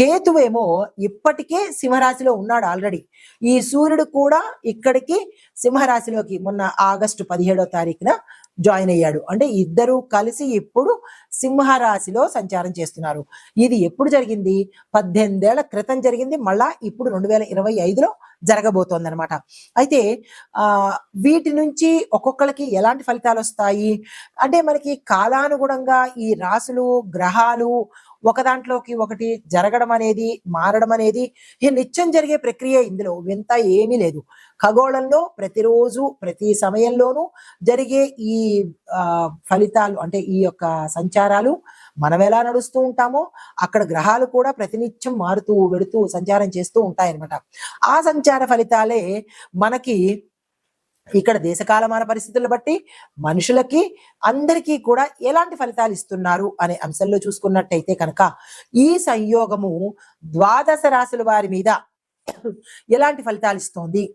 కేతువేమో ఇప్పటికే సింహరాశిలో ఉన్నాడు ఆల్రెడీ ఈ సూర్యుడు కూడా ఇక్కడికి సింహరాశిలోకి మొన్న ఆగస్టు పదిహేడో తారీఖున జాయిన్ అయ్యాడు. అంటే ఇద్దరు కలిసి ఇప్పుడు సింహరాశిలో సంచారం చేస్తున్నారు. ఇది ఎప్పుడు జరిగింది? పద్దెనిమిదేళ్ళ క్రితం జరిగింది మళ్ళా ఇప్పుడు రెండు వేల ఇరవై ఐదులో జరగబోతోంది అనమాట అయితే ఆ వీటి నుంచి ఒక్కొక్కరికి ఎలాంటి ఫలితాలు వస్తాయి? అంటే మనకి కాలానుగుణంగా ఈ రాసులు గ్రహాలు ఒక దాంట్లోకి ఒకటి జరగడం అనేది మారడం అనేది ఈ నిత్యం జరిగే ప్రక్రియ ఇందులో. వింత ఏమీ లేదు. ఖగోళంలో ప్రతిరోజు ప్రతి సమయంలోనూ జరిగే ఈ ఫలితాలు అంటే ఈ యొక్క సంచారాలు మనం ఎలా నడుస్తూ ఉంటామో అక్కడ గ్రహాలు కూడా ప్రతినిత్యం మారుతూ వెడుతూ సంచారం చేస్తూ ఉంటాయన్నమాట. ఆ సంచార ఫలితాలే మనకి ఇక్కడ దేశకాలమాన పరిస్థితులను బట్టి మనుషులకి అందరికీ కూడా ఎలాంటి ఫలితాలు ఇస్తున్నారు అనే అంశంలో చూసుకున్నట్టయితే కనుక ఈ సంయోగము ద్వాదశ రాశుల వారి మీద ఎలాంటి ఫలితాలు ఇస్తోంది?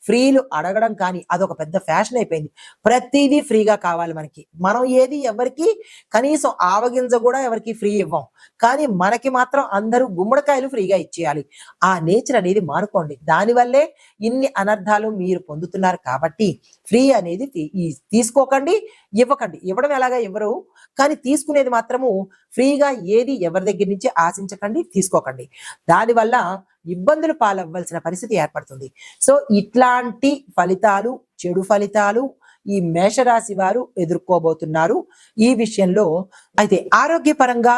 ఫ్రీలు అడగడం కానీ అదొక పెద్ద ఫ్యాషన్ అయిపోయింది. ప్రతిదీ ఫ్రీగా కావాలి మనకి. మనం ఏది ఎవరికి కనీసం ఆవగింజ కూడా ఎవరికి ఫ్రీ ఇవ్వం. కానీ మనకి మాత్రం అందరూ గుమ్మడికాయలు ఫ్రీగా ఇచ్చేయాలి. ఆ నేచర్ అనేది మానుకోండి దానివల్లే ఇన్ని అనర్థాలు మీరు పొందుతున్నారు కాబట్టి ఫ్రీ అనేది తీ- తీసుకోకండి ఇవ్వకండి. ఇవ్వడం ఎలాగా ఇవ్వరు? కానీ తీసుకునేది మాత్రము ఫ్రీగా ఏది ఎవరి దగ్గర నుంచి ఆశించకండి తీసుకోకండి. దానివల్ల ఇబ్బందులు పాలవ్వాల్సిన పరిస్థితి ఏర్పడుతుంది. సో ఇట్లాంటి ఫలితాలు చెడు ఫలితాలు ఈ మేషరాశి వారు ఎదుర్కోబోతున్నారు. ఈ విషయంలో అయితే ఆరోగ్యపరంగా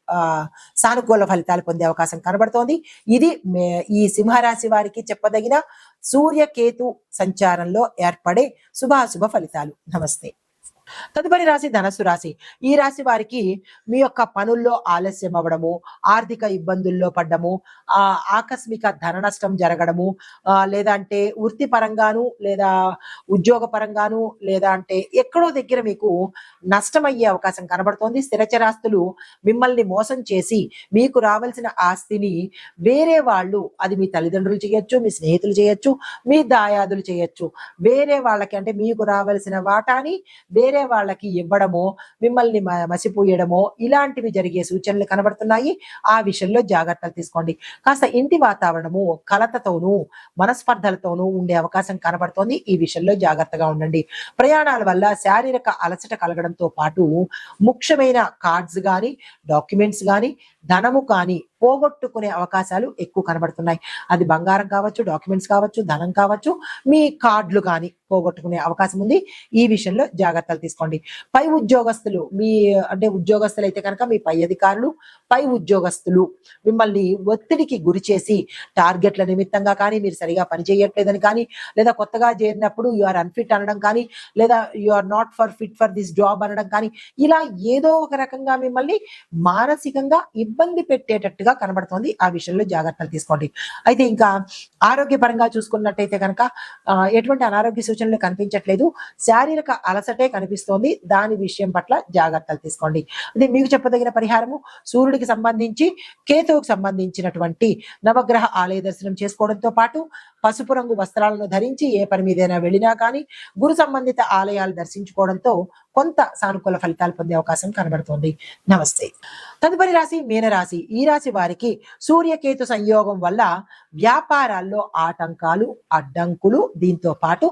సానుకూల ఫలితాలు పొందే అవకాశం కనబడుతోంది. ఇది ఈ సింహరాశి వారికి చెప్పదగిన సూర్యకేతు సంచారంలో ఏర్పడే శుభాశుభ ఫలితాలు. నమస్తే. తదుపరి రాశి ధనస్సు రాశి. ఈ రాశి వారికి మీ యొక్క పనుల్లో ఆలస్యం అవ్వడము ఆర్థిక ఇబ్బందుల్లో పడ్డము ఆ ఆకస్మిక ధన నష్టం జరగడము లేదా అంటే వృత్తి పరంగాను లేదా ఉద్యోగ పరంగాను లేదా అంటే ఎక్కడో దగ్గర మీకు నష్టమయ్యే అవకాశం కనబడుతోంది. స్థిరచరాస్తులు మిమ్మల్ని మోసం చేసి మీకు రావాల్సిన ఆస్తిని వేరే వాళ్ళు అది మీ తల్లిదండ్రులు చేయొచ్చు మీ స్నేహితులు చేయొచ్చు మీ దాయాదులు చేయొచ్చు. వేరే వాళ్ళకి అంటే మీకు రావాల్సిన వాటాని వేరే వాళ్ళకి ఇవ్వడమో మిమ్మల్ని మ- ఇలాంటివి జరిగే సూచనలు కనబడుతున్నాయి. ఆ విషయంలో జాగ్రత్తలు తీసుకోండి. కాస్త ఇంటి వాతావరణము కలతతోనూ మనస్పర్ధలతోనూ ఉండే అవకాశం కనబడుతోంది. ఈ విషయంలో జాగ్రత్తగా ఉండండి. ప్రయాణాల వల్ల శారీరక అలసట కలగడంతో పాటు ముఖ్యమైన కార్డ్స్ కానీ డాక్యుమెంట్స్ కానీ ధనము కానీ పోగొట్టుకునే అవకాశాలు ఎక్కువ కనబడుతున్నాయి. అది బంగారం కావచ్చు డాక్యుమెంట్స్ కావచ్చు ధనం కావచ్చు మీ కార్డులు కానీ పోగొట్టుకునే అవకాశం ఉంది. ఈ విషయంలో జాగ్రత్తలు తీసుకోండి. పై ఉద్యోగస్తులు మీ అంటే ఉద్యోగస్తులు అయితే కనుక మీ పై అధికారులు పై ఉద్యోగస్తులు మిమ్మల్ని ఒత్తిడికి గురి చేసి టార్గెట్ల నిమిత్తంగా కానీ మీరు సరిగా పనిచేయట్లేదని కానీ లేదా కొత్తగా చేరినప్పుడు యు ఆర్ అన్ఫిట్ అనడం కానీ లేదా you are not for fit for this job అనడం కానీ ఇలా ఏదో ఒక రకంగా మిమ్మల్ని మానసికంగా ఇబ్బంది పెట్టేటట్టుగా కనబడుతోంది. ఆ విషయంలో జాగ్రత్తలు తీసుకోండి. అయితే ఇంకా ఆరోగ్యపరంగా చూసుకున్నట్టయితే కనుక ఎటువంటి అనారోగ్య సూచనలు కనిపించట్లేదు. శారీరక అలసటే కనిపిస్తోంది. దాని విషయం పట్ల జాగ్రత్తలు తీసుకోండి. అదే మీకు చెప్పదగిన పరిహారము సూర్యుడికి సంబంధించి కేతువుకు సంబంధించినటువంటి నవగ్రహ ఆలయ దర్శనం చేసుకోవడంతో పాటు పసుపు రంగు వస్త్రాలను ధరించి ఏ పని మీదైనా వెళ్ళినా కానీ గురు సంబంధిత ఆలయాలు దర్శించుకోవడంతో కొంత సానుకూల ఫలితాలు పొందే అవకాశం కనబడుతోంది. నమస్తే. తదుపరి రాశి మీనరాశి. ఈ రాశి వారికి సూర్యకేతు సంయోగం వల్ల వ్యాపారాల్లో ఆటంకాలు అడ్డంకులు దీంతో పాటు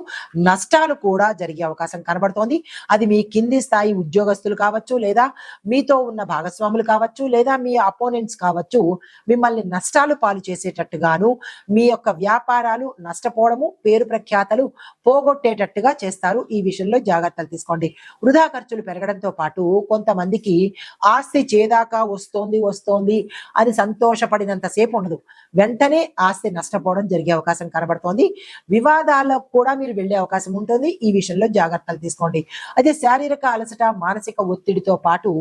నష్టాలు కూడా జరిగే అవకాశం కనబడుతోంది. అది మీ కింది స్థాయి ఉద్యోగస్తులు కావచ్చు లేదా మీతో ఉన్న భాగస్వాములు కావచ్చు లేదా మీ అపోనెంట్స్ కావచ్చు మిమ్మల్ని నష్టాలు పాలు చేసేటట్టుగాను మీ యొక్క వ్యాపారాలు నష్టపోవడము పేరు ప్రఖ్యాతలు పోగొట్టేటట్టుగా చేస్తారు. ఈ విషయంలో జాగ్రత్తలు తీసుకోండి. వృధా ఖర్చులు పెరగడంతో పాటు కొంతమందికి ఆస్తి చేదాకా వస్తోంది వస్తోంది అని సంతోషపడినంత సేపు ఉండదు. వెంటనే ఆస్తి నష్టపోవడం జరిగే అవకాశం కనబడుతోంది. వివాదాలకు కూడా మీరు వెళ్ళే అవకాశం ఉంటుంది. ఈ విషయంలో జాగ్రత్తలు తీసుకోండి. అయితే శారీరక అలసట మానసిక ఒత్తిడితో పాటు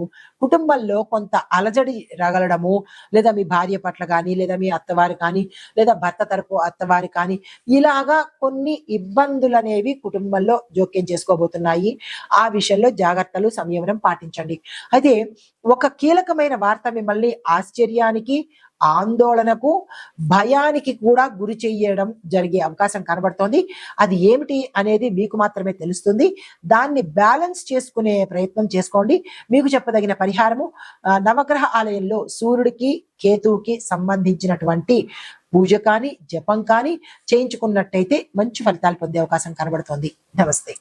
కుటుంబంలో కొంత అలజడి రగలడము లేదా మీ భార్య పట్ల కానీ లేదా మీ అత్తవారు కానీ లేదా భర్త తరపు అత్తవారు కానీ ఇలాగా కొన్ని ఇబ్బందులు అనేవి కుటుంబంలో జోక్యం చేసుకోబోతున్నాయి. ఆ విషయంలో జాగ్రత్తలు సంయమనం పాటించండి. అయితే ఒక కీలకమైన వార్త మిమ్మల్ని ఆశ్చర్యానికి ఆందోళనకు భయానికి కూడా గురి చెయ్యడం జరిగే అవకాశం కనబడుతోంది. అది ఏమిటి అనేది మీకు మాత్రమే తెలుస్తుంది. దాన్ని బ్యాలెన్స్ చేసుకునే ప్రయత్నం చేసుకోండి. మీకు చెప్పదగిన పరిహారము నవగ్రహ ఆలయంలో సూర్యుడికి కేతువుకి సంబంధించినటువంటి పూజ కానీ జపం కానీ చేయించుకున్నట్టయితే మంచి ఫలితాలు పొందే అవకాశం కనబడుతోంది. నమస్తే.